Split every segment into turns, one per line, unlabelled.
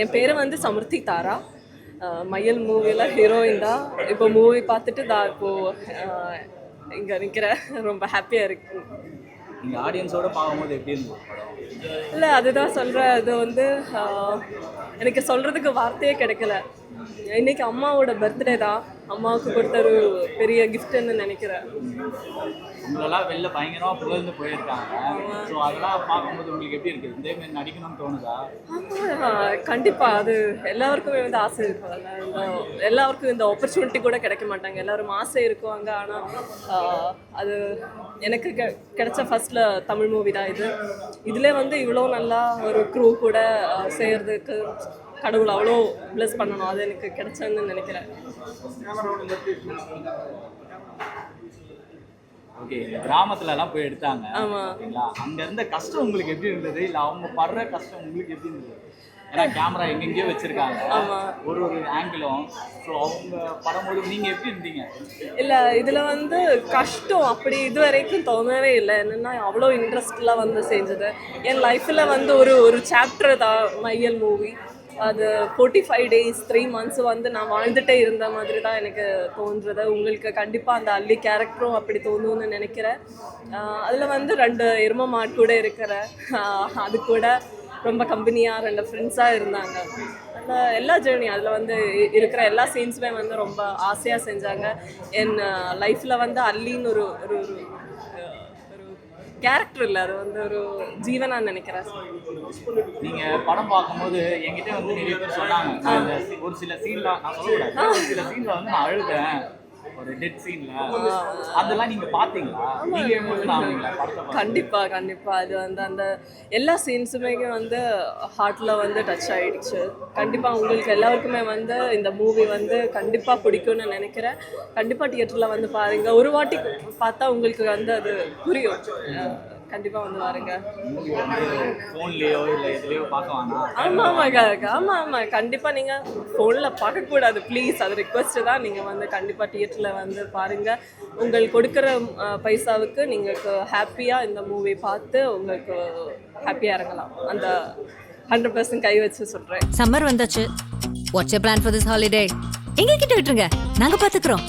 என் பேர் வந்து சமுர்த்தி தாரா. மயில் மூவியில் ஹீரோயின் தான். இப்போ மூவி பார்த்துட்டு தான் இப்போது இங்கே நிற்கிறேன் ரொம்ப ஹாப்பியாக இருக்கு.
நீங்கள் ஆடியன்ஸோட பார்க்கும்போது எப்படி இருந்தது
இல்லை அதுதான் சொல்கிறேன் அது வந்து எனக்கு சொல்கிறதுக்கு வார்த்தையே கிடைக்கல. இன்னைக்கு அம்மாவோட பர்த்டே தான். அம்மாவுக்கு கொடுத்த ஒரு பெரிய கிஃப்ட்னு நினைக்கிறேன்.
உங்களெல்லாம் வெளில பயங்கரமாக புகழ்ந்து போயிருக்காங்க. ஸோ அதெல்லாம் பார்க்கும்போது உங்களுக்கு எப்படி இருக்குது இதே மாதிரி நடிக்கணும்னு தோணுதா?
ஆஹ், கண்டிப்பா. அது எல்லாருக்குமே வந்து ஆசை இருக்கும்ல இந்த எல்லாருக்கும் இந்த ஆப்பர்ச்சுனிட்டி கூட கிடைக்க மாட்டாங்க. எல்லாரும் ஆசை இருக்குவாங்க ஆனால் அது எனக்கு கிடைச்ச ஃபர்ஸ்ட்ல தமிழ் மூவி தான் இது. இதில் வந்து இவ்வளோ நல்லா ஒரு க்ரூ கூட ஆஹ், செய்யறதுக்கு கடவுள் அவ்வளோ ப்ளஸ் பண்ணணும். அது எனக்கு கிடைச்சதுன்னு நினைக்கிறேன்.
ஓகே கிராமத்துல எல்லாம் போய் எடுத்தாங்க.
ஆமா.
ஓகேங்களா அங்க இருந்த கஷ்டம் உங்களுக்கு எப்படி இருந்தது? இல்ல அவங்க படுற கஷ்டம் உங்களுக்கு எப்படி இருந்தது? ஏன்னா கேமரா எங்கெங்கேயோ வச்சிருக்காங்க. ஒரு ஒரு ஆங்கிளும் ஸோ அவங்க படும்போது நீங்க எப்படி இருந்தீங்க?
இல்லை இதில் வந்து கஷ்டம் அப்படி இது வரைக்கும் தோணவே இல்லை. என்னென்னா அவ்வளோ இன்ட்ரெஸ்ட்லாம் வந்து செஞ்சது. என் லைஃப்பில் வந்து ஒரு ஒரு சாப்டர் தான் மையல் மூவி அது forty five days three months வந்து நான் வாழ்ந்துட்டே இருந்த மாதிரி தான் எனக்கு தோன்றுறது உங்களுக்கு கண்டிப்பாக அந்த அள்ளி கேரக்டரும் அப்படி தோணும்னு நினைக்கிறேன். அதில் வந்து ரெண்டு எரும மாட் கூட இருக்கிற அது கூட ரொம்ப கம்பெனியாக ரெண்டு ஃப்ரெண்ட்ஸாக இருந்தாங்க. அந்த எல்லா ஜேர்னி அதில் வந்து இருக்கிற எல்லா சீன்ஸுமே வந்து ரொம்ப ஆசையாக செஞ்சாங்க. என் லைஃப்பில் வந்து அல்லின்னு ஒரு ஒரு கேரக்டர் இல்லை அது வந்து ஒரு ஜீவனாக நினைக்கிறேன்.
நீங்க படம் பார்க்கும்போது என்கிட்ட வந்து நிறைய பேர் சொன்னாங்க. ஒரு சில சீன்ல நான் சொல்லக்கூடாது. ஒரு சில சீன்ல வந்து நான் அழுதேன் ஒரு டெட் சீன்ல அதெல்லாம் நீங்க பாத்தீங்களா நீங்க எமோஷன் ஆவீங்களா?
கண்டிப்பாக கண்டிப்பாக அது வந்து அந்த எல்லா சீன்ஸுமே வந்து ஹார்ட்டில் வந்து டச் ஆயிடுச்சு. கண்டிப்பாக உங்களுக்கு எல்லாருக்குமே வந்து இந்த மூவி வந்து கண்டிப்பாக பிடிக்கும்னு நினைக்கிறேன். கண்டிப்பாக தியேட்டரில் வந்து பாருங்கள் ஒரு வாட்டி பார்த்தா உங்களுக்கு வந்து அது புரியும். கண்டிப்பாக வந்து
வந்து ஃபோன்லயோ இல்ல எதுலயோ பார்க்க வேணாம்
ஆமாம் ஆமாம் ஆமாம் ஆமாம் கண்டிப்பாக நீங்கள் ஃபோனில் பார்க்கக்கூடாது. ப்ளீஸ் அது ரிக்வஸ்ட்டு தான். நீங்கள் வந்து கண்டிப்பாக தியேட்டரில் வந்து பாருங்கள் உங்களுக்கு கொடுக்குற பைசாவுக்கு நீங்கள் ஹாப்பியாக இந்த மூவி பார்த்து உங்களுக்கு ஹாப்பியாக இறங்கலாம். அந்த ஹண்ட்ரட் பர்சன்ட் கை வச்சு சொல்கிறேன்
சம்மர் வந்தாச்சு. What's you plan for this holiday எங்க கிட்ட விட்டுருங்க. நாங்க பாத்துக்கிறோம்.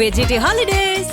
வெஜிடி holidays